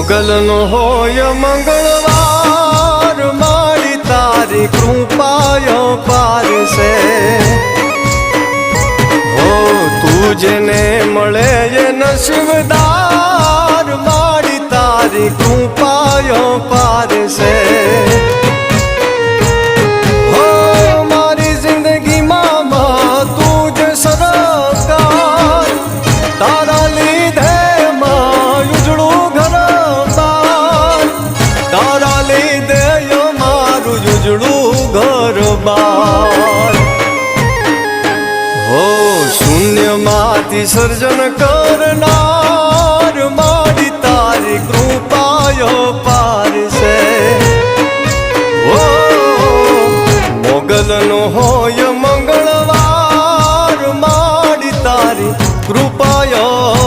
મોગલનો હોય મંગળવાર, મારી તારી કૃપાયો પારશે હો, તું જેને મળે એ નસીબદાર, મારી તારી કૃપાયો પારશે તારા લીધે ઉજળું ઘર બાર. હો, શૂન્યમાંથી સર્જન કરનાર મારી તારી કૃપાયો પાર છે. હો, મોગલનો હોય મંગળવાર, મારી તારી કૃપાયો